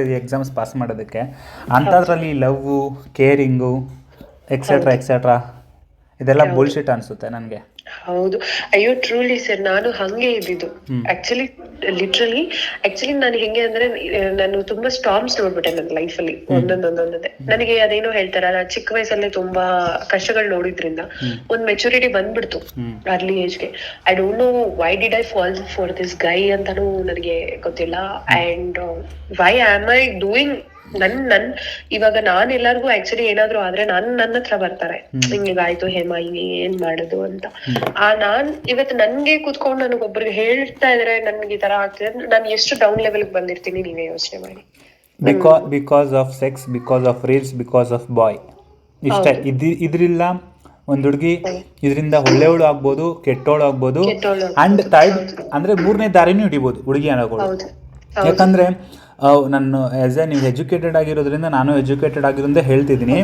ಇದೀವಿ exams pass ಮಾಡೋದಕ್ಕೆ? ಅಂಥದ್ರಲ್ಲಿ ಲವ್ ಕೇರಿಂಗು ಎಕ್ಸೆಟ್ರಾ ಎಕ್ಸೆಟ್ರಾ ಇದೆಲ್ಲ ಬುಲ್ಶಿಟ್ ಅನಿಸುತ್ತೆ ನನಗೆ. ಹೌದು. ಅಯ್ಯೋ ಟ್ರೂಲಿ ಸರ್ ನಾನು ಹಂಗೆ ಇದ್ದಿದ್ದು. ಆಕ್ಚುಲಿ ಲಿಟ್ರಲಿ ಆಕ್ಚುಲಿ ನಾನು ಹೆಂಗೆ ಅಂದ್ರೆ ನಾನು ತುಂಬಾ ಸ್ಟಾರ್ಮ್ಸ್ ನೋಡ್ಬಿಟ್ಟೆ ನನ್ನ ಲೈಫ್ ಅಲ್ಲಿ. ಒಂದೊಂದೊಂದೊಂದೇ ನನಗೆ ಅದೇನೋ ಹೇಳ್ತಾರಲ್ಲ ಚಿಕ್ಕ ವಯಸ್ಸಲ್ಲೇ ತುಂಬಾ ಕಷ್ಟಗಳು ನೋಡಿದ್ರಿಂದ ಒಂದ್ ಮೆಚುರಿಟಿ ಬಂದ್ಬಿಡ್ತು early ಏಜ್ಗೆ. I don't know why did I fall for this guy ಅಂತಾನು ನನಗೆ ಗೊತ್ತಿಲ್ಲ. And why am I doing ನನ್ ನನ್ ಇವಾಗ ನಾನ್ ಎಲ್ಲಾರ್ಗು ಆಕ್ಚುಲಿ ಏನಾದ್ರು ಆದ್ರೆ ನಾನ್ ನನ್ನ ಹತ್ರ ಬರ್ತಾರೆ. ಹಿಂಗಾಯ್ತು ಹೇಮ ಏನ್ ಮಾಡುದು ಅಂತ. ಆ ನಾನ್ ಇವತ್ ನನ್ಗೆ ಕುತ್ಕೊಂಡು ನನಗೊಬ್ರಿಗೆ ಹೇಳ್ತಾ ಇದ್ರೆ ನನ್ಗೆ ಈ ತರ ಆಗ್ತಿದೆ. ನಾನು ಎಷ್ಟು ಡೌನ್ ಲೆವೆಲ್ ಬಂದಿರ್ತೀನಿ ನೀವೇ ಯೋಚನೆ ಮಾಡಿ. Because because of sex because of reels because of boy ಇಷ್ಟ. ಇದ್ ಇದ್ರಿಲ್ಲ ಒಂದ್ ಹುಡುಗಿ ಇದರಿಂದ ಒಳ್ಳೆಯವಳು ಆಗ್ಬೋದು ಕೆಟ್ಟವಳು ಆಗ್ಬೋದು ಅಂಡ್ ಥರ್ಡ್ ಅಂದ್ರೆ ಮೂರನೇ ದಾರಿನೂ ಹಿಡಿಬಹುದು ಹುಡುಗಿ ಅನ್ನೋಗಳು ಯಾಕಂದ್ರೆ ನಾನು ಆ್ಯಸ್ ಎ ನೀವು ಎಜುಕೇಟೆಡ್ ಆಗಿರೋದ್ರಿಂದ ನಾನು ಎಜುಕೇಟೆಡ್ ಆಗಿರೋದ್ರಿಂದ ಹೇಳ್ತಿದ್ದೀನಿ.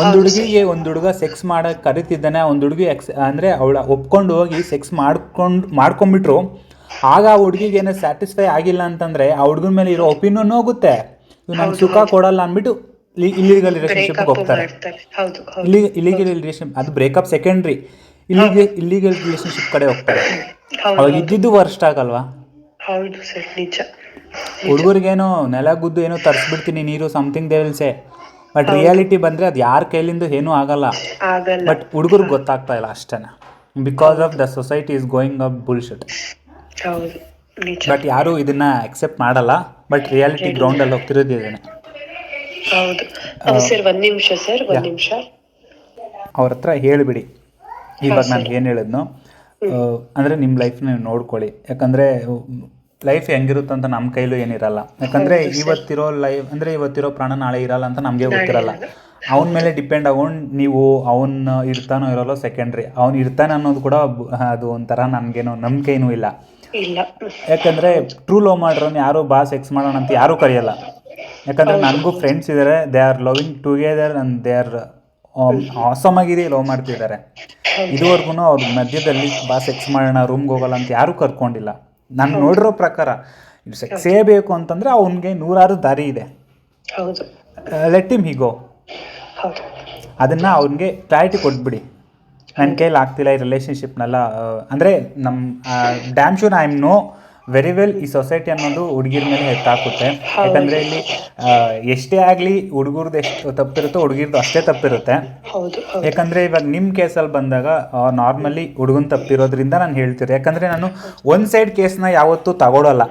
ಒಂದು ಹುಡುಗಿಗೆ ಒಂದು ಹುಡುಗ ಸೆಕ್ಸ್ ಮಾಡಕ್ ಕರಿತಿದ್ದಾನೆ ಒಂದು ಹುಡುಗಿ ಎಕ್ಸ್ ಅಂದ್ರೆ ಅವಳ ಒಪ್ಕೊಂಡು ಹೋಗಿ ಸೆಕ್ಸ್ ಮಾಡ್ಕೊಂಡು ಮಾಡ್ಕೊಂಬಿಟ್ರು ಆಗ ಆ ಹುಡುಗಿಗೆ ಏನೋ ಸ್ಯಾಟಿಸ್ಫೈ ಆಗಿಲ್ಲ ಅಂತಂದ್ರೆ ಆ ಹುಡುಗನ ಮೇಲೆ ಇರೋ ಒಪಿನಿಯನ್ ಹೋಗುತ್ತೆ. ಇವ್ ನಂಗೆ ಸುಖ ಕೊಡಲ್ಲ ಅಂದ್ಬಿಟ್ಟು ಇಲ್ಲಿಗಲ್ ರಿಲೇಷನ್ಶಿಪ್ಗೆ ಹೋಗ್ತಾರೆ. ಇಲ್ಲಿ ಇಲ್ಲಿಗಲ್ ರಿಲೇಷನ್ ಅದು ಬ್ರೇಕಪ್ ಸೆಕೆಂಡ್ರಿ ಇಲ್ಲಿಗೆ ಇಲ್ಲಿಗಲ್ ರಿಲೇಷನ್ಶಿಪ್ ಕಡೆ ಹೋಗ್ತಾರೆ. ಅವಾಗ ಇದ್ದಿದ್ದು ವರ್ಸ್ಟ್ ಆಗಲ್ವಾ? ಹೌದು ಸರ್ ನಿಜ. ಹುಡುಗರಿಗೇನೋ ನೆಲ ಗುದ್ದು ಏನೋ ತರಿಸ್ಬಿಡ್ತೀನಿ ನೀರು something they will say but reality ಬಂದರೆ ಅದು ಯಾರ ಕೈಲಿಂದ ಏನೂ ಆಗಲ್ಲ. ಆಗಲ್ಲ. ಬಟ್ ಹುಡುಗರಿಗೆ ಗೊತ್ತಾಗ್ತಾ ಇಲ್ಲ ಅಷ್ಟೇ. Because of the society is going up bullshit ಹೌದು. ನಿಜ. ಬಟ್ ಯಾರೂ ಇದನ್ನ ಅಕ್ಸೆಪ್ಟ್ ಮಾಡಲ್ಲ. ಬಟ್ ರಿಯಾಲಿಟಿ ಗ್ರೌಂಡಲ್ಲಿ ಹೋಗ್ತಿರೋದಿದ್ದೇನೆ ಹೌದು. ಸರ್ ಒಂದ್ ನಿಮಿಷ ಸರ್ ಒಂದ್ ನಿಮಿಷ. ಅವ್ರ ಹತ್ರ ಹೇಳಿಬಿಡಿ. ಇವಾಗ ನಾನು ಏನು ಹೇಳಿದ್ನೋ. ಅಂದರೆ ಅಂದ್ರೆ ನಿಮ್ಮ ಲೈಫ್ನ ನೀವು ನೋಡ್ಕೊಳ್ಳಿ. ಯಾಕಂದ್ರೆ ಲೈಫ್ ಹೆಂಗಿರುತ್ತೆ ಅಂತ ನಮ್ಮ ಕೈಲೂ ಏನಿರಲ್ಲ. ಯಾಕಂದ್ರೆ ಇವತ್ತಿರೋ ಲೈಫ್ ಅಂದ್ರೆ ಇವತ್ತಿರೋ ಪ್ರಾಣ ನಾಳೆ ಇರಲ್ಲ ಅಂತ ನಮಗೆ ಗೊತ್ತಿರಲ್ಲ. ಅವನ ಮೇಲೆ ಡಿಪೆಂಡ್ ಆಗೊಂಡು ನೀವು ಅವನ್ ಇರ್ತಾನೋ ಇರೋಲ್ಲ ಸೆಕೆಂಡ್ರಿ ಅವ್ನು ಇರ್ತಾನೆ ಅನ್ನೋದು ಕೂಡ ಅದು ಒಂಥರ ನನಗೇನೋ ನಂಬಿಕೆನೂ ಇಲ್ಲ. ಇಲ್ಲ. ಯಾಕಂದ್ರೆ ಟ್ರೂ ಲವ್ ಮಾಡ್ರನ್ನ ಯಾರು ಬಾ ಸೆಕ್ಸ್ ಮಾಡೋಣ ಅಂತ ಯಾರೂ ಕರೆಯಲ್ಲ. ಯಾಕಂದ್ರೆ ನನಗೂ ಫ್ರೆಂಡ್ಸ್ ಇದ್ದಾರೆ they are loving together and they are awesome ಆಗಿದೆ ಲವ್ ಮಾಡ್ತಿದ್ದಾರೆ. ಇದುವರೆಗೂ ಅವ್ರ ಮಧ್ಯದಲ್ಲಿ ಬಾ ಸೆಕ್ಸ್ ಮಾಡೋಣ ರೂಮ್ಗೆ ಹೋಗಲ್ಲ ಅಂತ ಯಾರೂ ಕರ್ಕೊಂಡಿಲ್ಲ. ನಾನು ನೋಡಿರೋ ಪ್ರಕಾರ ಸೆಕ್ಸೇ ಬೇಕು ಅಂತಂದ್ರೆ ಅವನಿಗೆ ನೂರಾರು ದಾರಿ ಇದೆ. ಹೌದು. ಲೆಟ್ ಇಮ್ ಹಿಗೋ ಅದನ್ನ ಅವನಿಗೆ ಕ್ಲಾರಿಟಿ ಕೊಟ್ಬಿಡಿ. ನನ್ನ ಕೈಲಿ ಆಗ್ತಿಲ್ಲ ಈ ರಿಲೇಷನ್ಶಿಪ್ನೆಲ್ಲ ಅಂದರೆ ನಮ್ಮ damn sure I am know very well ಈ ಸೊಸೈಟಿ ಅನ್ನೋದು ಹುಡುಗಿರ ಮೇಲೆ ಎತ್ತಾಕುತ್ತೆ ಯಾಕಂದ್ರೆ ಇಲ್ಲಿ ಎಷ್ಟೇ ಆಗಲಿ ಹುಡುಗರ್ದು ಎಷ್ಟು ತಪ್ಪಿರುತ್ತೋ ಹುಡುಗಿರ್ದು ಅಷ್ಟೇ ತಪ್ಪಿರುತ್ತೆ. ಯಾಕಂದ್ರೆ ಇವಾಗ ನಿಮ್ಮ ಕೇಸಲ್ಲಿ ಬಂದಾಗ ನಾರ್ಮಲಿ ಹುಡುಗನ್ ತಪ್ಪಿರೋದ್ರಿಂದ ನಾನು ಹೇಳ್ತೀನಿ ಯಾಕಂದ್ರೆ ನಾನು ಒಂದು ಸೈಡ್ ಕೇಸ್ನ ಯಾವತ್ತೂ ತಗೊಳಲ್ಲ.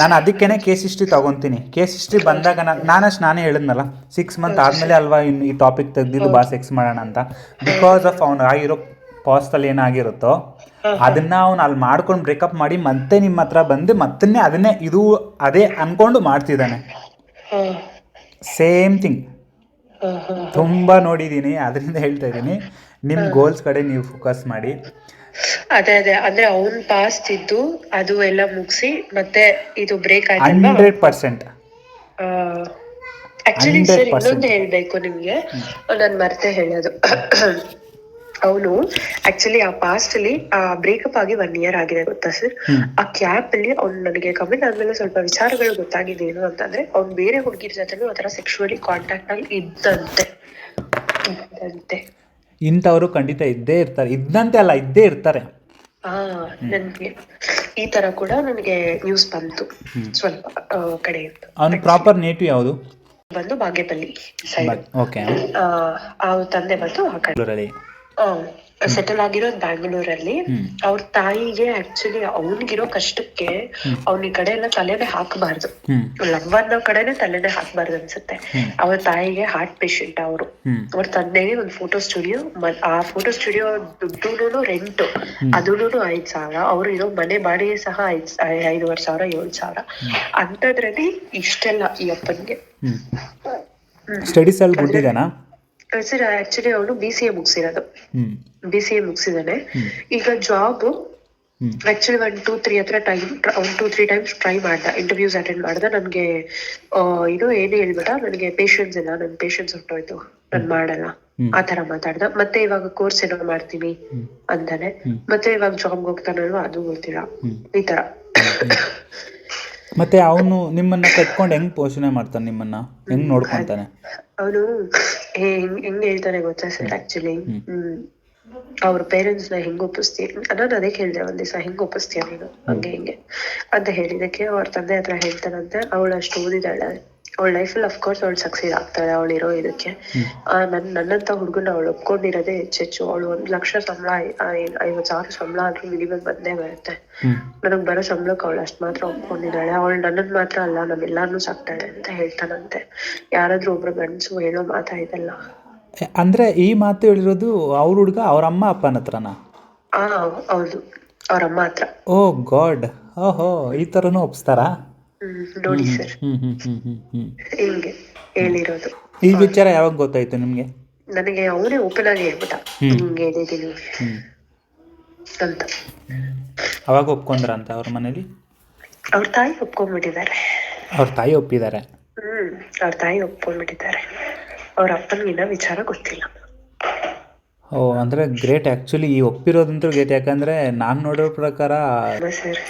ನಾನು ಅದಕ್ಕೇನೆ ಕೇಸ್ ಹಿಸ್ಟ್ರಿ ತಗೊಂತೀನಿ. ಕೇಸ್ ಹಿಸ್ಟ್ರಿ ಬಂದಾಗ ನಾನು ನಾನಷ್ಟು ನಾನೇ ಹೇಳಿದ್ನಲ್ಲ ಸಿಕ್ಸ್ ಮಂತ್ ಆದಮೇಲೆ ಅಲ್ವಾ ಇನ್ನು ಈ ಟಾಪಿಕ್ ತೆಗ್ದಿದ್ದು ಬಾ ಸೆಕ್ಸ್ ಮಾಡೋಣ ಅಂತ. ಬಿಕಾಸ್ ಆಫ್ ಅವ್ನು ಆಗಿರೋ ಪಾಸ್ಟಲ್ಲಿ ಏನಾಗಿರುತ್ತೋ ಅದನ್ನ ಅವ್ನು ಅಲ್ಲಿ ಮಾಡ್ಕೊಂಡು ಬ್ರೇಕಪ್ ಮಾಡಿ ಮತ್ತೆ ನಿಮ್ಮ ಹತ್ರ ಬಂದು ಮತ್ತನ್ನೇ ಅದನ್ನೇ ಇದು ಅದೇ ಅನ್ಕೊಂಡು ಮಾಡ್ತಿದ್ದಾನೆ. ಸೇಮ್ ಥಿಂಗ್ ತುಂಬಾ ನೋಡಿದೀನಿ ಅದರಿಂದ ಹೇಳ್ತಾ ಇದ್ದೀನಿ ನಿಮ್ ಗೋಲ್ಸ್ ಕಡೆ ನೀವು ಫೋಕಸ್ ಮಾಡಿ. ಅದೇ ಅದೇ. ಅಂದ್ರೆ ಅವ್ನ್ ಪಾಸ್ಟ್ ಇದ್ದು ಅದು ಎಲ್ಲ ಮುಗಿಸಿ ಮತ್ತೆ ಇದು ಬ್ರೇಕ್ ಆಯ್ತು ಹಂಡ್ರೆಡ್ ಪರ್ಸೆಂಟ್. ಆಕ್ಚುಲಿ ಸರ್ 100% ಇನ್ನೊಂದು ಹೇಳ್ಬೇಕು ನಿಮ್ಗೆ. ನಾನು ಮರ್ತೆ ಹೇಳೋದು. ಅವನು ಆಕ್ಚುಲಿ ಆ ಪಾಸ್ಟ್ ಅಲ್ಲಿ ಆ ಬ್ರೇಕಪ್ ಆಗಿ ಒನ್ ಇಯರ್ ಆಗಿದೆ ಗೊತ್ತಾ ಸರ್ ಆ ಕ್ಯಾಪ್ ಅಲ್ಲಿ ಅವ್ನು ನನಗೆ ಕಮಿಟ್ ಆದ್ಮೇಲೆ ಸ್ವಲ್ಪ ವಿಚಾರಗಳು ಗೊತ್ತಾಗಿದೆ ಏನು ಅಂತಂದ್ರೆ ಅವ್ನು ಬೇರೆ ಹುಡುಗಿರ ಜೊತೆನೂ ಆತರ ಸೆಕ್ಷುವಲಿ ಕಾಂಟ್ಯಾಕ್ಟ್ ಅಲ್ಲಿ ಇದ್ದಂತೆ. ಇದ್ದಂತೆ. ಇಂಥವ್ರು ಖಂಡಿತ ಇದ್ದೇ ಇರ್ತಾರೆ. ಇದ್ದಂತೆ ಅಲ್ಲ ಇದ್ದೇ ಇರ್ತಾರೆ. ಆ ನನ್ಗೆ ಈ ತರ ಕೂಡ ನನಗೆ ನ್ಯೂಸ್ ಬಂತು. ಸ್ವಲ್ಪ ಕಡೆ ಕಡೆಯಿಂದ ಅವನ ಪ್ರಾಪರ್ ನೇಟಿವ್ ಯಾವುದು? ಬಂದು ಬಾಗೇಪಲ್ಲಿ ಸೈಡ್ ಓಕೆ ಅವ್ರ ತಂದೆ ಬಂದು ಆ ಕಡೆ. ಸೆಟಲ್ ಆಗಿರೋದು ಬ್ಯಾಂಗ್ಳೂರಲ್ಲಿ. ಅವ್ರ ತಾಯಿಗೆ ಆಕ್ಚುಲಿ ಅವನಿಗಿರೋ ಕಷ್ಟಕ್ಕೆ ಅವ್ನ ಈ ಕಡೆ ಎಲ್ಲ ತಲೆನೇ ಹಾಕಬಾರ್ದು. ಲವ್ ಅನ್ನೋ ಕಡೆನೆ ತಲೆನೇ ಹಾಕಬಾರ್ದು ಅನ್ಸುತ್ತೆ. ಅವ್ರ ತಾಯಿಗೆ ಹಾರ್ಟ್ ಪೇಷಂಟ್ ಅವರು. ಅವ್ರ ತಂದೆಗೆ ಒಂದು ಫೋಟೋ ಸ್ಟುಡಿಯೋ ಆ ಫೋಟೋ ಸ್ಟುಡಿಯೋ ದುಡ್ಡು ರೆಂಟ್ ಅದೂನು ಐದ್ ಸಾವಿರ. ಅವ್ರು ಇರೋ ಮನೆ ಬಾಡಿಗೆ ಸಹ ಐದ್ ಐದೂವರೆ ಸಾವಿರ ಏಳ್ ಸಾವಿರ. ಅಂತದ್ರಲ್ಲಿ ಇಷ್ಟೆಲ್ಲ ಈ ಅಪ್ಪನ್ಗೆ. ಸ್ಟಡೀಸ್ ಅಲ್ಲಿ ಸರ್ ಆಕ್ಚುಲಿ ಅವನು ಬಿ ಸಿ ಎ ಮುಗಿಸಿರೋದು. ಬಿ ಸಿ ಎ ಮುಗಿಸಿದಾನೆ ಈಗ job actually one two three ಹತ್ರ time one two three times try ಮಾಡ್ದ. ಇಂಟರ್ವ್ಯೂಸ್ ಅಟೆಂಡ್ ಮಾಡ್ದ. ನನ್ಗೆ ಆ, ಇದು ಏನು ಹೇಳ್ಬೇಡ. ನನಗೆ ಪೇಷನ್ಸ್ ಇಲ್ಲ. ನನ್ ಪೇಷನ್ಸ್ ಹೊಟ್ಟೋಯ್ತು. ನಾನ್ ಮಾಡಲ್ಲ. ಆ ತರ ಮಾತಾಡ್ದ. ಮತ್ತೆ ಇವಾಗ ಕೋರ್ಸ್ ಏನೋ ಮಾಡ್ತೀನಿ ಅಂತಾನೆ ಮತ್ತೆ ಇವಾಗ ಜಾಬ್ಗೆ ಹೋಗ್ತಾನಲ್ವಾ? ಅದು ಗೊತ್ತಿಲ್ಲ. ಈ ತರ ಮತ್ತೆ ಅವನು ನಿಮ್ಮನ್ನ ಕಟ್ಕೊಂಡು ಹೆಂಗ್ ಪೋಷಣೆ ಮಾಡ್ತಾನೆ ನಿಮ್ಮನ್ನ? ಹೆಂಗ್ ನೋಡ್ಕೊಂತಾನೆ? ಅವನು ಹೆಂಗ್ ಹೆಂಗ್ ಹೇಳ್ತಾನೆ ಗೊತ್ತಾ ಸರ್ ಆಕ್ಚುಲಿ ಹ್ಮ್ ಅವ್ರ ಪೇರೆಂಟ್ಸ್ನ ಹೆಂಗ್ ಒಪ್ಪಿಸ್ತೀಯ ನಾನು ಅದೇ ಕೇಳಿದೆ ಒಂದ್ ದಿವಸ ಹೆಂಗ್ ಒಪ್ಪಿಸ್ತೀಯ ನೀನು? ಹಂಗೆ ಹಿಂಗೆ ಅಂತ ಹೇಳಿದಕ್ಕೆ ಅವ್ರ ತಂದೆ ಹತ್ರ ಹೇಳ್ತಾನಂತೆ ಅವಳು ಅಷ್ಟು ಓದಿದಾಳೆ ಅವಳ ಲೈಫಲ್ಲಿ ಅಫ್ಕೋರ್ಸ್ ಅವಳು ಸಕ್ಸೀಡ್ ಆಗ್ತಾಳೆ ಅವಳಿರೋ ಇದಕ್ಕೆ. ಆ ನನ್ ನನ್ನಂತ ಹುಡುಗನ ಅವಳು ಒಪ್ಕೊಂಡಿರೋದೇ ಹೆಚ್ಚೆಚ್ಚು ಅವಳು ಒಂದ್ ಲಕ್ಷ ಸಂಬಳ ಐವತ್ ಸಾವಿರ ಸಂಬಳ ಆದ್ರೂ ಮಿನಿಮಮ್ ಬಂದೇ ಬರುತ್ತೆ. ನನಗ್ ಬರೋ ಸಂಬಳಕ್ಕೆ ಅವಳು ಅಷ್ಟ್ ಮಾತ್ರ ಒಪ್ಕೊಂಡಿದ್ದಾಳೆ. ಅವಳು ನನ್ನನ್ ಮಾತ್ರ ಅಲ್ಲ ನಮ್ಮೆಲ್ಲಾರ್ನೂ ಸಾಕ್ತಾಳೆ ಅಂತ ಹೇಳ್ತಾನಂತೆ. ಯಾರಾದ್ರೂ ಒಬ್ರು ಗಂಡಸು ಹೇಳೋ ಮಾತಾ ಇದೆಲ್ಲ. ಅಂದ್ರೆ ಈ ಮಾತು ಹೇಳಿರೋದು ಅವ್ರ ಹುಡುಗ ಅವ್ರ ಅಮ್ಮ ಅಪ್ಪನ ಹತ್ರನಾ? ಆ ಹೌದು. ಅವ್ರ ಅಮ್ಮ ಹತ್ರ. Oh god. ಓಹೋ ಈ ತರನು ಒಪ್ಸ್ತಾರಾ? ನೋಡಿ ಸರ್ ಹಿಂಗೆ ಹೇಳಿರೋದು. ಈ ವಿಚಾರ ಯಾವಾಗ ಗೊತ್ತಾಯ್ತು ನಿಮ್ಗೆ? ನನಗೆ ಅವನೇ ಓಪನ್ ಆಗಿ ಹೇಳ್ಬಿಟ್ಟ. ಹಿಂಗೆ ಹೇಳಿದೀನಿ ಹ್ಮ್. ಅಂತ. ಅವಾಗ ಒಪ್ಕೊಂಡ್ರ ಅಂತ ಅವ್ರ ಮನೇಲಿ? ಅವ್ರ ತಾಯಿ ಒಪ್ಕೊಂಡ್ಬಿಟ್ಟಿದ್ದಾರೆ. ಅವ್ರ ತಾಯಿ ಒಪ್ಪಿದ್ದಾರೆ? ಹ್ಮ್ ಅವ್ರ ತಾಯಿ ಒಪ್ಕೊಂಡ್ಬಿಟ್ಟಿದ್ದಾರೆ. ಅವ್ರ ಅಪ್ಪನಿಗಿನ್ನ ವಿಚಾರ ಗೊತ್ತಿಲ್ಲ. ಓ ಅಂದ್ರೆ ಗ್ರೇಟ್ ಆ್ಯಕ್ಚುಲಿ ಈ ಒಪ್ಪಿರೋದಂತೂ ಗ್ರೇಟ್ ಯಾಕಂದ್ರೆ ನಾನು ನೋಡೋ ಪ್ರಕಾರ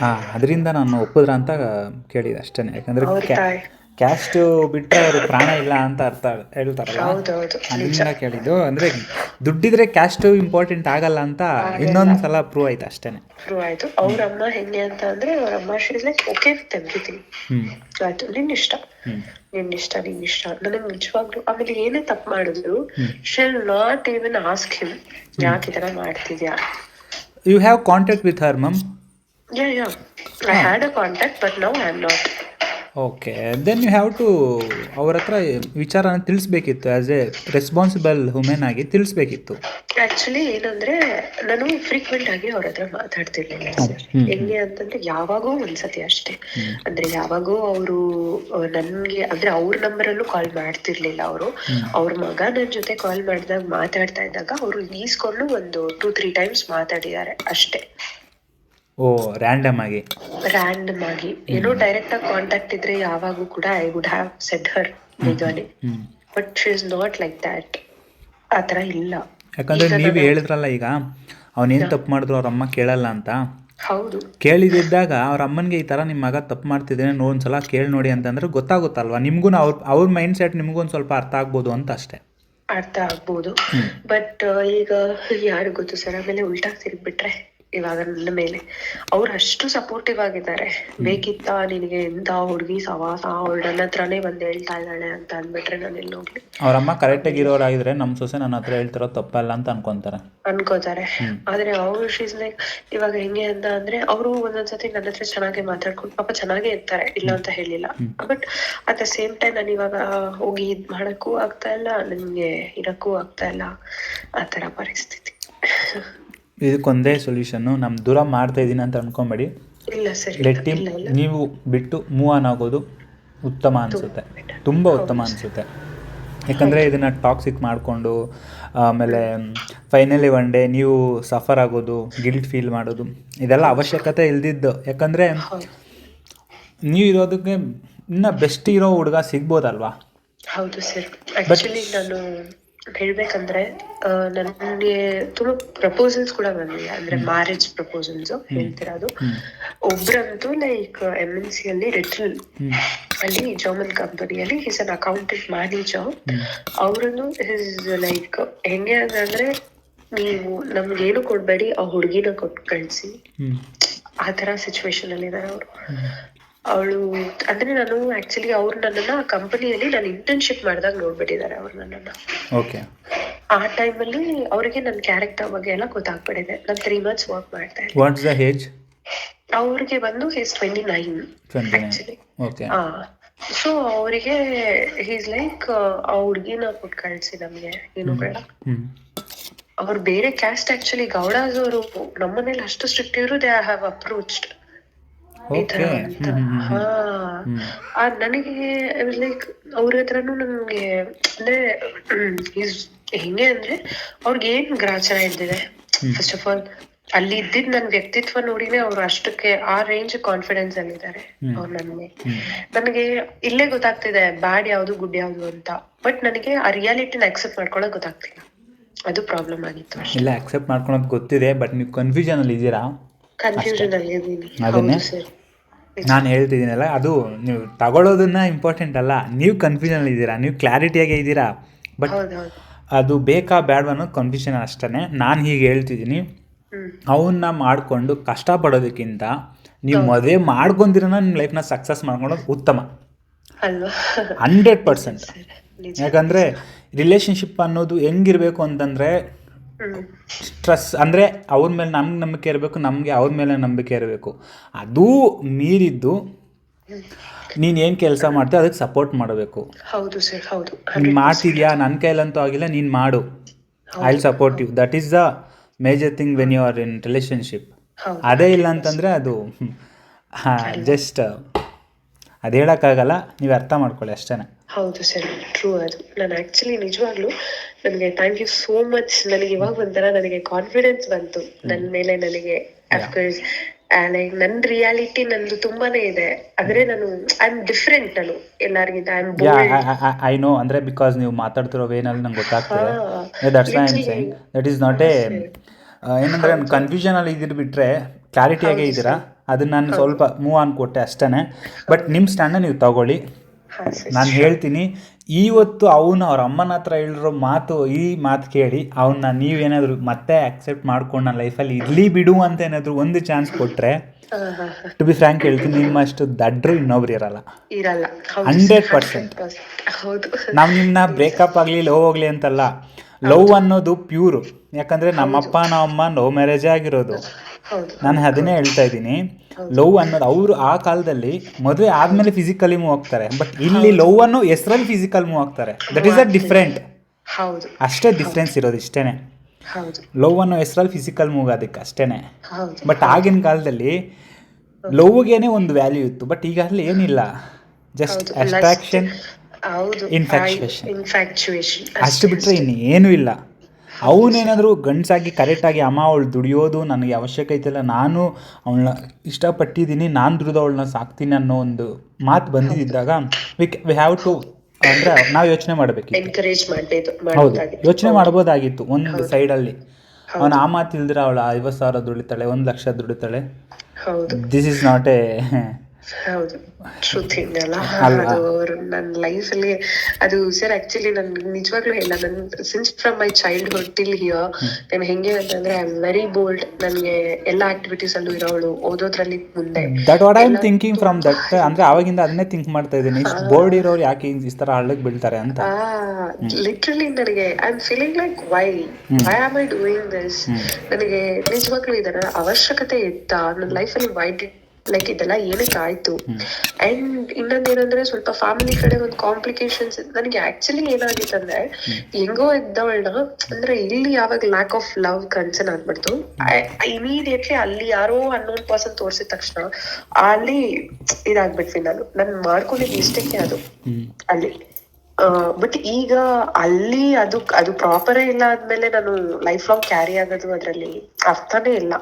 ಹಾಂ ಅದರಿಂದ ನಾನು ಒಪ್ಪಿದ್ರ ಅಂತ ಕೇಳಿದೆ ಅಷ್ಟೇ ಯಾಕಂದ್ರೆ ಕ್ಯಾಸ್ಟ್ ಬಿಟ್ಟರೆ ಅವರು ಪ್ರಾಣ ಇಲ್ಲ ಅಂತ ಅರ್ಥ ಹೇಳ್ತಾರಲ್ಲ? ಅದರಿಂದ ಕೇಳಿದ್ದು ಅಂದ್ರೆ ದುಡ್ಡಿದ್ರೆ ಕ್ಯಾಸ್ಟ್ ಇಂಪಾರ್ಟೆಂಟ್ ಆಗಲ್ಲ ಅಂತ ಇನ್ನೊಂದು ಸಲ ಪ್ರೂವ್ ಆಯ್ತು ಅಷ್ಟೇನೆ. ಪ್ರೂವ್ ಆಯ್ತು. ಅವ್ರ ಅಮ್ಮ ಹೆಂಗೆ ಅಂತ ಅಂದ್ರೆ ಅವ್ರ ಅಮ್ಮ she's like okay with everything ಆಯ್ತು ಇಷ್ಟ. ಹ್ಮ್ ನಿನ್ ಇಷ್ಟ ನಿನ್ ಇಷ್ಟ ನನಗೆ ನಿಜವಾಗ್ಲು ಆಮೇಲೆ ಏನೇ ತಪ್ಪು ಮಾಡಿದ್ರು she'll not even ask him ಯಾಕೆ ಈ ತರ ಮಾಡ್ತಿದ್ಯಾ? You have contact with her mom ya ya I had a contact but now I am not okay then you have to ಅವ್ರ ಹತ್ರ ವಿಚಾರನ ತಿಳಿಸ್ಬೇಕಿತ್ತು ಆಸ್ ಎ ರೆಸ್ಪಾನ್ಸಿಬಲ್ ವುಮೆನ್ ಆಗಿ ತಿಳಿಸ್ಬೇಕಿತ್ತು. ಆಕ್ಚುಲಿ ಏನಂದ್ರೆ ನಾನು ಫ್ರೀಕ್ವೆಂಟ್ ಆಗಿ ಅವ್ರ ಹತ್ರ ಮಾತಾಡ್ತಿರ್ಲಿಲ್ಲ ಸರ್. ಹೆಂಗೆ ಅಂತಂದ್ರೆ ಯಾವಾಗೋ ಒಂದ್ಸತಿ ಅಷ್ಟೇ. ಅಂದ್ರೆ ಯಾವಾಗೋ ಅವರು ನನ್ಗೆ ಅಂದ್ರೆ ಅವ್ರ ನಂಬರ್ ಅಲ್ಲೂ ಕಾಲ್ ಮಾಡ್ತಿರ್ಲಿಲ್ಲ ಅವರು. ಅವ್ರ ಮಗ ನನ್ ಜೊತೆ ಕಾಲ್ ಮಾಡಿದಾಗ ಮಾತಾಡ್ತಾ ಇದ್ದಾಗ ಅವರು ಈಸ್ಕೊಂಡು ಒಂದು ಟೂ ತ್ರೀ ಟೈಮ್ಸ್ ಮಾತಾಡಿದ್ದಾರೆ ಅಷ್ಟೇ. ಓ ರ್ಯಾಂಡಮ್ ಆಗಿ. ರ್ಯಾಂಡಮ್ ಆಗಿ. ಏನೋ ಡೈರೆಕ್ಟ್ ಆಗಿ ಕಾಂಟ್ಯಾಕ್ಟ್ ಇದ್ರೆ ಯಾವಾಗೂ ಕೂಡ I would have set her ನಿಜಾನೆ but she is not like that ಆತರ ಇಲ್ಲ. ಯಾಕಂದ್ರೆ ನೀವು ಹೇಳಿದ್ರಲ್ಲ ಈಗ ಅವನೇನು ತಪ್ಪು ಮಾಡಿದ್ರು ಅವ್ರ ಅಮ್ಮ ಕೇಳಲ್ಲ ಅಂತ? ಹೌದು. ಕೇಳಿದಿದ್ದಾಗ ಅವ್ರ ಅಮ್ಮನಿಗೆ ಈ ತರ ನಿಮ್ಮ ಮಗ ತಪ್ಪು ಮಾಡ್ತಿದ್ದೇನೆ ಒಂದ್ಸಲ ಕೇಳಿ ನೋಡಿ ಅಂತಂದ್ರೆ ಗೊತ್ತಾಗುತ್ತಲ್ವಾ? ನಿಮಗೂ ಅವ್ರ ಅವ್ರ ಮೈಂಡ್ ಸೆಟ್ ನಿಮಗೂ ಒಂದು ಸ್ವಲ್ಪ ಅರ್ಥ ಆಗ್ಬೋದು ಅಂತ ಅಷ್ಟೇ. ಅರ್ಥ ಆಗ್ಬೋದು. ಬಟ್ ಈಗ ಯಾರು ಗೊತ್ತು ಸರ್? ಆಮೇಲೆ ಉಲ್ಟಾ ತಿರುಗ್ಬಿಟ್ರೆ? ಇವಾಗ ನನ್ನ ಮೇಲೆ. ಅವ್ರು ಅಷ್ಟು ಸಪೋರ್ಟಿವ್ ಆಗಿದ್ದಾರೆ. ಬೇಕಿತ್ತ ನಿನಗೆ ಎಂತ ಹುಡುಗಿ ಸವಾಸ? ಅವಳು ನನ್ನ ಹತ್ರನೇ ಬಂದು ಹೇಳ್ತಾ ಇದ್ದಾಳೆ ಅಂತ ಅಂದ್ಬಿಟ್ರೆ ನಾನು ಎಲ್ಲಿ ಹೋಗ್ಲಿ? ಅವ್ರಮ್ಮ ಕರೆಕ್ಟ್ ಆಗಿ ಇರೋರಾಗಿದ್ರೆ ನಮ್ಮ ಸೊಸೆ ನನ್ನ ಹತ್ರ ಹೇಳ್ತಿರೋ ತಪ್ಪಲ್ಲ ಅಂತ ಅನ್ಕೊಂತಾರೆ. ಅನ್ಕೋತಾರೆ. ಆದ್ರೆ ಅವ್ರು ಶೀಸ್ ಲೈಕ್ ಇವಾಗ ಹೆಂಗೆ ಅಂತ ಅಂದ್ರೆ ಅವರು ಒಂದೊಂದ್ಸತಿ ನನ್ನ ಹತ್ರ ಚೆನ್ನಾಗಿ ಮಾತಾಡ್ಕೊಂಡು ಪಾಪ ಚೆನ್ನಾಗೇ ಇರ್ತಾರೆ ಇಲ್ಲ ಅಂತ ಹೇಳಿಲ್ಲ. But at the same time ನಾನು ಇವಾಗ ಹೋಗಿ ಇದ್ ಮಾಡಕ್ಕೂ ಆಗ್ತಾ ಇಲ್ಲ ನನ್ಗೆ ಇರಕ್ಕೂ ಆಗ್ತಾ ಇಲ್ಲ. ಆ ತರ ಪರಿಸ್ಥಿತಿ. ಇದಕ್ಕೊಂದೇ ಸೊಲ್ಯೂಷನ್ನು ನಮ್ಮ ದೂರ ಮಾಡ್ತಾ ಇದ್ದೀನಿ ಅಂತ ಅನ್ಕೊಂಬೇಡಿ. ಇಲ್ಲ ಸರ್ ಲೆಟ್ ಟೀಮ್ ನೀವು ಬಿಟ್ಟು ಮೂವ್ ಆನ್ ಆಗೋದು ಉತ್ತಮ ಅನಿಸುತ್ತೆ. ತುಂಬ ಉತ್ತಮ ಅನಿಸುತ್ತೆ. ಯಾಕಂದರೆ ಇದನ್ನು ಟಾಕ್ಸಿಕ್ ಮಾಡಿಕೊಂಡು ಆಮೇಲೆ ಫೈನಲಿ ಒನ್ ಡೇ ನೀವು ಸಫರ್ ಆಗೋದು ಗಿಲ್ಟ್ ಫೀಲ್ ಮಾಡೋದು ಇದೆಲ್ಲ ಅವಶ್ಯಕತೆ ಇಲ್ದಿದ್ದು. ಯಾಕಂದರೆ ನೀವು ಇರೋದಕ್ಕೆ ಇನ್ನೂ ಬೆಸ್ಟ್ ಇರೋ ಹುಡುಗ ಸಿಗ್ಬೋದಲ್ವಾ? ಹೌದು ಸರ್. ಆ್ಯಕ್ಚುಲಿ ನಾನು ಹೇಳ್ಬೇಕಂದ್ರೆ ನನ್ಗೆ ತುಂಬಾ ಪ್ರಪೋಸಲ್ಸ್ ಕೂಡ ಬಂದಿದೆ. ಅಂದ್ರೆ ಮ್ಯಾರೇಜ್ ಪ್ರಪೋಸಲ್ಸ್ ಹೇಳ್ತಿರೋದು. ಒಬ್ರಂತೂ ಲೈಕ್ ಎಂ ಎನ್ ಸಿ ಅಲ್ಲಿ ರಿಟರ್ನ್ ಅಲ್ಲಿ ಜರ್ಮನ್ ಕಂಪನಿಯಲ್ಲಿ ಹಿಸ್ ಅನ್ ಅಕೌಂಟೆಂಟ್ ಮ್ಯಾನೇಜರ್ ಅವರನ್ನು ಹಿಸ್ ಲೈಕ್ ಹೆಂಗೆ ಅಂದ್ರೆ ನೀವು ನಮ್ಗೇನು ಕೊಡ್ಬೇಡಿ ಆ ಹುಡುಗಿನ ಕೊಟ್ಟು ಕಳ್ಸಿ. ಹ್ಞೂ ಆ ತರ ಸಿಚುವೇಶನ್ ಅಲ್ಲಿ ಇದಾರೆ ಅವರು ಅವಳು ಅಂದ್ರೆ ನಾನು ಆಕ್ಚುಲಿ ಅವ್ರು ನನ್ನನ್ನ ಕಂಪನಿಯಲ್ಲಿ ನಾನು ಇಂಟರ್ನ್ಶಿಪ್ ಮಾಡಿದಾಗ ನೋಡ್ಬಿಟ್ಟಿದ್ದಾರೆ ಅವ್ರು ನನ್ನನ್ನ. ಓಕೆ ಆ ಟೈಮಲ್ಲಿ ಅವರಿಗೆ ನನ್ನ ಕ್ಯಾರೆಕ್ಟರ್ ಬಗ್ಗೆ ಎಲ್ಲ ಗೊತ್ತಾಗ್ಬಿಟ್ಟಿದೆ. ನಾನು ತ್ರೀ ಮಂತ್ಸ್ ವರ್ಕ್ ಮಾಡ್ತಾ ಇದ್ದೆ. ವಾಟ್ಸ್ ದ ಏಜ್ ಅವ್ರಿಗೆ ಬಂದು he's twenty nine actually okay ah so ಅವರಿಗೆ ಹೀಸ್ ಲೈಕ್ ಆ ಹುಡುಗಿನ ಕೊಟ್ಟು ಕಳ್ಸಿ ನಮ್ಗೆ. ಏನು ಬೇಡ. ಅವ್ರು ಬೇರೆ ಕ್ಯಾಸ್ಟ್ ಆಕ್ಚುಲಿ ಗೌಡಾಸ್ ಅವರು ನಮ್ಮನೇಲಿ ಅಷ್ಟು ಸ್ಟ್ರಿಕ್ಟ್ ಇವರು ದೇ ಹ್ಯಾವ್ ಅಪ್ರೋಚ್ಡ್ ಈ ತರ ಓಕೆ ಅಂತ ಹಾ. ನನಗೆ ಲೈಕ್ ಅವ್ರ ಹತ್ರನು ನನ್ಗೆ ಅಂದ್ರೆ ಹೆಂಗೆ ಅಂದ್ರೆ ಅವ್ರಿಗೆ ಏನ್ ಗ್ರಾಚಾರ ಇದ್ದಿದೆ ಫಸ್ಟ್ ಆಫ್ ಆಲ್ ಅಲ್ಲಿ ಇದ್ದಿದ್ ನನ್ ವ್ಯಕ್ತಿತ್ವ ನೋಡಿನೇ ಅವ್ರು ಅಷ್ಟಕ್ಕೆ ಆ ರೇಂಜ್ ಕಾನ್ಫಿಡೆನ್ಸ್ ಅಲ್ಲಿ ಇದ್ದಾರೆ ಅವ್ರು ನನ್ಗೆ. ನನಗೆ ಇಲ್ಲೇ ಗೊತ್ತಾಗ್ತಿದೆ ಬ್ಯಾಡ್ ಯಾವ್ದು ಗುಡ್ ಯಾವ್ದು ಅಂತ. ಬಟ್ ನನಗೆ ಆ ರಿಯಾಲಿಟಿನ ಅಕ್ಸೆಪ್ಟ್ ಮಾಡ್ಕೊಳಕ್ ಗೊತ್ತಾಗ್ತಿಲ್ಲ. ಅದು ಪ್ರಾಬ್ಲಮ್ ಆಗಿತ್ತು ಇಲ್ಲ ಅಕ್ಸೆಪ್ಟ್ ಮಾಡ್ಕೊಳಕ್ ಗೊತ್ತಿದೆ ಬಟ್ ನೀವು ಕನ್ಫ್ಯೂಷನಲ್ಲಿ ಇದ್ದೀರಾ? ಕನ್ಫ್ಯೂಷನ್ ಅದನ್ನೇ? ನಾನು ಹೇಳ್ತಿದ್ದೀನಲ್ಲ ಅದು ನೀವು ತಗೊಳ್ಳೋದನ್ನ ಇಂಪಾರ್ಟೆಂಟ್ ಅಲ್ಲ ನೀವು ಕನ್ಫ್ಯೂಷನ್ ಇದ್ದೀರಾ ನೀವು ಕ್ಲಾರಿಟಿಯಾಗೇ ಇದ್ದೀರಾ? ಬಟ್ ಅದು ಬೇಕಾ ಬ್ಯಾಡ್ ಅನ್ನೋದು ಕನ್ಫ್ಯೂಷನ್ ಅಷ್ಟೇ ನಾನು ಹೀಗೆ ಹೇಳ್ತಿದ್ದೀನಿ. ಅವನ್ನ ಮಾಡಿಕೊಂಡು ಕಷ್ಟಪಡೋದಕ್ಕಿಂತ ನೀವು ಮದುವೆ ಮಾಡ್ಕೊಂಡಿರೋ ನಿಮ್ಮ ಲೈಫ್ನ ಸಕ್ಸಸ್ ಮಾಡ್ಕೊಳೋದು ಉತ್ತಮ. ಹಂಡ್ರೆಡ್ ಪರ್ಸೆಂಟ್ ಯಾಕಂದರೆ ರಿಲೇಷನ್ಶಿಪ್ ಅನ್ನೋದು ಹೆಂಗಿರಬೇಕು ಅಂತಂದರೆ ಸ್ಟ್ರೆಸ್ ಅಂದರೆ ಅವ್ರ ಮೇಲೆ ನಮ್ಗೆ ನಂಬಿಕೆ ಇರಬೇಕು ನಮಗೆ ಅವ್ರ ಮೇಲೆ ನಂಬಿಕೆ ಇರಬೇಕು. ಅದು ಮೀರಿದ್ದು ನೀನು ಏನು ಕೆಲಸ ಮಾಡ್ತೀಯ ಅದಕ್ಕೆ ಸಪೋರ್ಟ್ ಮಾಡಬೇಕು. ಹೌದು ಸರ್ ಹೌದು. ನೀನು ಮಾಡ್ತಿದ್ಯಾ? ನನ್ನ ಕೈಲಂತೂ ಆಗಿಲ್ಲ ನೀನು ಮಾಡು. I will support you that is the major thing when you are in relationship ಅದೇ ಇಲ್ಲ ಅಂತಂದರೆ ಅದು ಜಸ್ಟ್ ಅದು ಹೇಳೋಕ್ಕಾಗಲ್ಲ ನೀವು ಅರ್ಥ ಮಾಡ್ಕೊಳ್ಳಿ ಅಷ್ಟೇ ಹೌದು ಸರ್ ಟ್ರೂ ಅದು. ನಾನು ಆ್ಯಕ್ಚುಲಿ ನಿಜವಾಗ್ಲೂ ನನಗೆ ಥ್ಯಾಂಕ್ ಯು ಸೋ ಮಚ್ ನನಗೆ ಇವಾಗ ಒಂಥರ ನನಗೆ ಕಾನ್ಫಿಡೆನ್ಸ್ ಬಂತು. ನನ್ನ ಮೇಲೆ ನನಗೆ ಅಫ್ಕೋರ್ಸ್ ಲೈಕ್ ನನ್ ರಿಯಾಲಿಟಿ ನಂದು ತುಂಬಾನೇ ಇದೆ. ಆದ್ರೆ ನಾನು ಐ ಆಮ್ ಡಿಫ್ರೆಂಟ್ ನಾನು. ಎಲ್ಲರಿಗಿಂತ ಐ ಆಮ್ ಐ ನೋ ಅಂದ್ರೆ ಬಿಕಾಸ್ ನೀವು ಮಾತಾಡ್ತಿರೋ ವೇನಲ್ಲಿ ನಂಗೆ ಗೊತ್ತಾಗ್ತದೆ. That's I am. Saying that is not a ಏನಂದ್ರೆ ನಾನು ಕನ್ಫ್ಯೂಷನ್ ಅಲ್ಲಿ ಇದ್ದಿದ್ದು ಕ್ಲಾರಿಟಿ ಆಗೇ ಇದ್ದೀರಾ? ಅದನ್ನ ನಾನು ಸ್ವಲ್ಪ ಮೂವ್ ಆನ್ ಕೊಟ್ಟೆ ಅಷ್ಟೇ ಬಟ್ ನಿಮ್ಮ ಸ್ಟ್ಯಾಂಡ್ ನೀವು ತಗೊಳ್ಳಿ. ನಾನು ಹೇಳ್ತೀನಿ ಇವತ್ತು ಅವನು ಅವ್ರ ಅಮ್ಮನ ಹತ್ರ ಹೇಳಿರೋ ಮಾತು ಈ ಮಾತು ಕೇಳಿ ಅವನ್ನ ನೀವೇನಾದರೂ ಮತ್ತೆ ಅಕ್ಸೆಪ್ಟ್ ಮಾಡ್ಕೊಂಡು ನನ್ನ ಲೈಫಲ್ಲಿ ಇರಲಿ ಬಿಡು ಅಂತ ಏನಾದರೂ ಒಂದು ಚಾನ್ಸ್ ಕೊಟ್ಟರೆ ಹಾ ಟು ಬಿ ಫ್ರ್ಯಾಂಕ್ ಹೇಳ್ತೀನಿ ನಿಮ್ಮಷ್ಟು ದಡ್ರು ಇನ್ನೊಬ್ರು ಇರಲ್ಲ. ಇರಲ್ಲ. Hundred percent. ನಾವು ನಿಮ್ಮನ್ನ ಬ್ರೇಕಪ್ ಆಗಲಿ ಲವ್ ಆಗಲಿ ಅಂತಲ್ಲ ಲವ್ ಅನ್ನೋದು ಪ್ಯೂರು ಯಾಕಂದ್ರೆ ನಮ್ಮಪ್ಪ ನಮ್ಮಮ್ಮ ಲವ್ ಮ್ಯಾರೇಜೇ ಆಗಿರೋದು. ನಾನು ಅದನ್ನೇ ಹೇಳ್ತಾ ಇದ್ದೀನಿ. ಲವ್ ಅನ್ನೋದು ಅವರು ಆ ಕಾಲದಲ್ಲಿ ಮದುವೆ ಆದಮೇಲೆ ಫಿಸಿಕಲಿ ಮೂವ್ ಆಗ್ತಾರೆ. ಬಟ್ ಇಲ್ಲಿ ಲವ್ ಅನ್ನು ಹೆಸರಲ್ಲಿ ಫಿಸಿಕಲ್ ಮೂವ್ ಆಗ್ತಾರೆ. ದಟ್ ಈಸ್ ಅ ಡಿಫ್ರೆಂಟ್ ಅಷ್ಟೇ ಡಿಫ್ರೆನ್ಸ್ ಇರೋದು ಇಷ್ಟೇನೆ. ಲವ್ ಅನ್ನೋ ಹೆಸರಲ್ಲಿ ಫಿಸಿಕಲ್ ಮೂವ್ ಅದಕ್ಕೆ ಅಷ್ಟೇನೆ. ಬಟ್ ಆಗಿನ ಕಾಲದಲ್ಲಿ ಲವ್ಗೇನೆ ಒಂದು ವ್ಯಾಲ್ಯೂ ಇತ್ತು. ಬಟ್ ಈಗ ಅಲ್ಲಿ ಏನಿಲ್ಲ. ಜಸ್ಟ್. ಅಟ್ರಾಕ್ಷನ್. ಇನ್ಫ್ಯಾಕ್ಚುಯೇಷನ್ ಅಷ್ಟು ಬಿಟ್ಟರೆ ಇನ್ನೇನೂ ಇಲ್ಲ. ಅವನೇನಾದರೂ ಗಂಡಸಾಗಿ ಕರೆಕ್ಟಾಗಿ ಅಮ್ಮ ಅವಳು ದುಡಿಯೋದು ನನಗೆ ಅವಶ್ಯಕತೆ ಇಲ್ಲ ನಾನು ಅವಳನ್ನ ಇಷ್ಟಪಟ್ಟಿದ್ದೀನಿ ನಾನು ದುಡಿದು ಅವಳನ್ನ ಸಾಕ್ತೀನಿ ಅನ್ನೋ ಒಂದು ಮಾತು ಬಂದಿದ್ದಾಗ ವಿ ವಿ ಹ್ಯಾವ್ ಟು ಅಂದ್ರೆ ನಾವು ಯೋಚನೆ ಮಾಡಬೇಕಿತ್ತು. ಮಾಡಬೇಕು ಹೌದು ಯೋಚನೆ ಮಾಡ್ಬೋದಾಗಿತ್ತು ಒಂದು ಸೈಡಲ್ಲಿ. ಅವನ ಆ ಮಾತು ಇಲ್ದಿರ ಅವಳು ಐವತ್ತು ಸಾವಿರ ದುಡಿತಾಳೆ ಒಂದು ಲಕ್ಷ ದುಡಿತಾಳೆ. ದಿಸ್ ಇಸ್ ನಾಟ್ ಎ ಹೌದು. ಥಿಂಗ್ ಅಲ್ಲ? ಅದು ನನ್ನ ಲೈಫ್ ಅಲ್ಲಿ ಅದು ಸರ್ ಆಕ್ಚುಲಿ ನನ್ ನಿಜವಾಗ್ಲೂ ಇಲ್ಲ ನನ್ since from my childhood till here ನಾನು ಹೆಂಗೆ ಅಂತಂದ್ರೆ ಐ ಆಮ್ ವೆರಿ ಬೋಲ್ಡ್ ನನಗೆ ಎಲ್ಲ ಆಕ್ಟಿವಿಟೀಸ್ ಅಲ್ಲೂ ಇರೋಳು ಓದೋದ್ರಲ್ಲಿ ಮುಂದೆ. That what I am thinking from that ಅಂದ್ರೆ ಅವಾಗಿಂದ ಅದನ್ನೇ ಥಿಂಕ್ ಮಾಡ್ತಾ ಇದ್ದೀನಿ. ಬೋರ್ಡ್ ಇರೋರು ಯಾಕೆ ಈ ತರ ಹಳ್ಳಕ್ಕೆ ಬೀಳ್ತಾರೆ ಅಂತ? ಲಿಟ್ರಲಿ ನನಗೆ I am feeling like why why am I doing this ನನಗೆ ನಿಜವಾಗ್ಲೂ ಇದರ ಅವಶ್ಯಕತೆ ಇತ್ತಾ? ನನ್ನ ಲೈಫಲ್ಲಿ ವೈ ಡಿ ಲೈಕ್ ಇದೆಲ್ಲ ಏನಕ್ಕೆ ಆಯ್ತು. ಅಂಡ್ ಇನ್ನೊಂದೇನಂದ್ರೆ ಸ್ವಲ್ಪ ಫ್ಯಾಮಿಲಿ ಕಡೆ ಒಂದು ಕಾಂಪ್ಲಿಕೇಶನ್ಸ್ ನನಗೆ ಆಕ್ಚುಲಿ ಏನಾಗಿತ್ತಂದ್ರೆ ಹೆಂಗೋ ಇದ್ದವಳನ್ನ ಅಂದ್ರೆ ಇಲ್ಲಿ ಯಾವಾಗ ಲ್ಯಾಕ್ ಆಫ್ ಲವ್ ಕನ್ಸರ್ನ್ ಆಗ್ಬಿಡ್ತು. ಇಮಿಡಿಯೇಟ್ಲಿ ಅಲ್ಲಿ ಯಾರೋ ಅನ್ನೋನ್ ಪರ್ಸನ್ ತೋರಿಸಿದ ತಕ್ಷಣ ಅಲ್ಲಿ ಇದಾಗ್ಬಿಟ್ವಿ ನಾನು. ನಾನು ಮಾಡ್ಕೊಂಡಿದ್ದ ಇಷ್ಟಕ್ಕೆ ಅದು ಅಲ್ಲಿ. ಬಟ್ ಈಗ ಅಲ್ಲಿ ಅದು ಅದು ಪ್ರಾಪರ್ ಇಲ್ಲ ಆದ್ಮೇಲೆ ನಾನು ಲೈಫ್ ಲಾಂಗ್ ಕ್ಯಾರಿ ಆಗೋದು ಅದ್ರಲ್ಲಿ ಅರ್ಥನೇ ಇಲ್ಲ.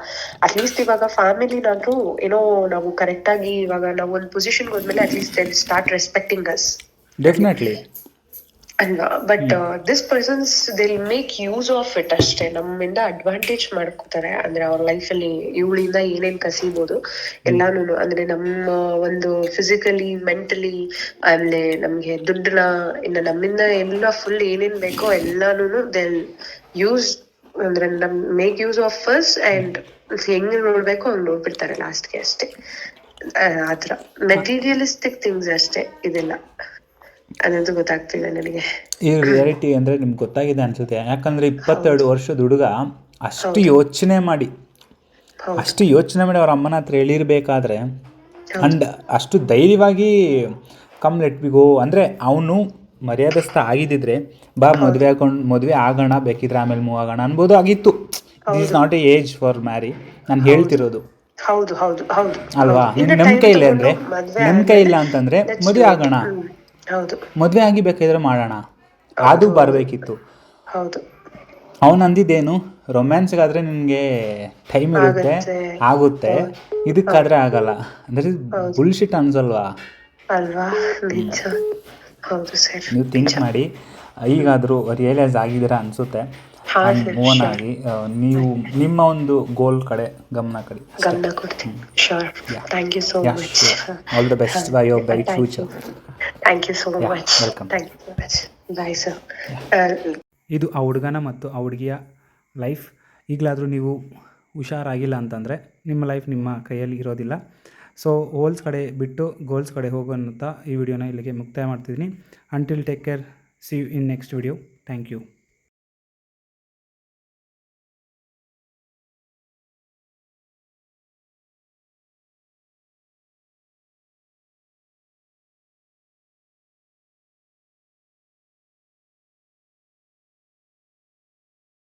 ಅಟ್ಲೀಸ್ಟ್ ಇವಾಗ ಫ್ಯಾಮಿಲಿನಾದ್ರೂ ಏನೋ ನಾವು ಕರೆಕ್ಟ್ ಆಗಿ ಇವಾಗ ನಾವು ಒಂದು ಪೊಸಿಷನ್ ಹೋದ್ಮೇಲೆ at least start respecting us definitely ಅಲ್ವಾ but this persons they'll make use of it ಅಷ್ಟೇ. ನಮ್ಮಿಂದ ಅಡ್ವಾಂಟೇಜ್ ಮಾಡ್ಕೋತಾರೆ. ಅಂದ್ರೆ ಅವ್ರ ಲೈಫ್ ಅಲ್ಲಿ ಇವಳಿಂದ ಏನೇನ್ ಕಸಿಬಹುದು ಎಲ್ಲಾನು ಅಂದ್ರೆ ನಮ್ಮ ಒಂದು ಫಿಸಿಕಲಿ ಮೆಂಟಲಿ ಆಮೇಲೆ ನಮ್ಗೆ ದುಡ್ಡನ್ನ ಇನ್ನು ನಮ್ಮಿಂದ ಎಲ್ಲ ಫುಲ್ ಏನೇನ್ ಬೇಕೋ ಎಲ್ಲಾನು ದೆಲ್ ಯೂಸ್ ಅಂದ್ರೆ ನಮ್ make use of first and ಹೆಂಗ್ ನೋಡ್ಬೇಕು ಹಂಗ್ ನೋಡ್ಬಿಡ್ತಾರೆ ಲಾಸ್ಟ್ಗೆ ಅಷ್ಟೇ. ಆ, ಆತರ ಮೆಟೀರಿಯಲಿಸ್ಟಿಕ್ ಥಿಂಗ್ಸ್ ಅಷ್ಟೇ ಇದೆಲ್ಲ. ಅದಂತೂ ಗೊತ್ತಾಗ್ತಿಲ್ಲ ನನಗೆ. ಈ ರಿಯಾಲಿಟಿ ಅಂದ್ರೆ ನಿಮ್ಗೆ ಗೊತ್ತಾಗಿದೆ ಅನ್ಸುತ್ತೆ. ಯಾಕಂದ್ರೆ ಇಪ್ಪತ್ತೆರಡು ವರ್ಷದ ಹುಡುಗ ಅಷ್ಟು ಯೋಚನೆ ಮಾಡಿ. ಅಷ್ಟು ಯೋಚನೆ ಮಾಡಿ ಅವ್ರ ಅಮ್ಮನ ಹತ್ರ ಹೇಳಿರ್ಬೇಕಾದ್ರೆ ಅಂಡ್ ಅಷ್ಟು ಧೈರ್ಯವಾಗಿ ಕಮ್ ಲೆಟ್ ಬಿ ಗೋ ಅಂದರೆ ಅವನು ಮರ್ಯಾದಸ್ಥ ಆಗಿದ್ದಿದ್ರೆ ಬಾ ಮದುವೆ ಹಾಕೊಂಡು ಮದುವೆ ಆಗೋಣ ಬೇಕಿದ್ರೆ ಆಮೇಲೆ ಮೂವ್ ಆಗೋಣ ಅನ್ಬೋದು ಆಗಿತ್ತು. Is not a age for marry ನಾನು ಹೇಳ್ತಿರೋದು. ಹೌದು ಹೌದು ಹೌದು. ಅಲ್ವಾ? ನಿಮ್ ನಿಮ್ಮ ಅಂದ್ರೆ ಕೈಲಿ ಕೈ ಇಲ್ಲ ಕೈಯಿಲ್ಲ ಮದುವೆ. ಆಗೋಣ. ಹೌದು. ಮದುವೆ ಆಗಿ ಬೇಕಾದ್ರೆ ಮಾಡೋಣ. ಅದು ಬರಬೇಕಿತ್ತು. ಹೌದು. ಅವನು ಅಂದಿದ್ದೇನು ರೊಮ್ಯಾನ್ಸ್ಗಾದ್ರೆ ನಿನಗೆ ಟೈಮ್ ಇರುತ್ತೆ ಆಗುತ್ತೆ. ಇದಕ್ಕಾದ್ರೆ ಆಗಲ್ಲ. ಅಂದರೆ ಬುಲ್ಶಿಟ್ ಅನ್ಸಲ್ವಾ? ಅಲ್ವಾ? ನಿಜ. ಹೌದು ಸರ್. ನೀವು ಥಿಂಕ್ ಮಾಡಿ. ಈಗಾದರೂ ರಿಯಲೈಸ್ ಆಗಿದ್ದೀರಾ ಅನಿಸುತ್ತೆ. ಆ್ಯಂಡ್ ಆಗಿ ನೀವು ನಿಮ್ಮ ಒಂದು ಗೋಲ್ ಕಡೆ ಗಮನ ಕಡಿ. ಗಮನ ಕೊಡ್ತೀನಿ. Sure thank you so much all All best by your bright thank you so much welcome. Thank you so much bye sir ಇದು ಆ ಹುಡುಗನ ಮತ್ತು ಆ ಹುಡುಗಿಯ ಲೈಫ್ ಈಗಲಾದರೂ ನೀವು ಹುಷಾರಾಗಿಲ್ಲ ಅಂತಂದರೆ ನಿಮ್ಮ ಲೈಫ್ ನಿಮ್ಮ ಕೈಯಲ್ಲಿ ಇರೋದಿಲ್ಲ. ಸೊ ಹೋಲ್ಸ್ ಕಡೆ ಬಿಟ್ಟು ಗೋಲ್ಸ್ ಕಡೆ ಹೋಗೋ ಅಂತ ಈ ವಿಡಿಯೋನ ಇಲ್ಲಿಗೆ ಮುಕ್ತಾಯ ಮಾಡ್ತಿದ್ದೀನಿ. Until take care see in next video thank you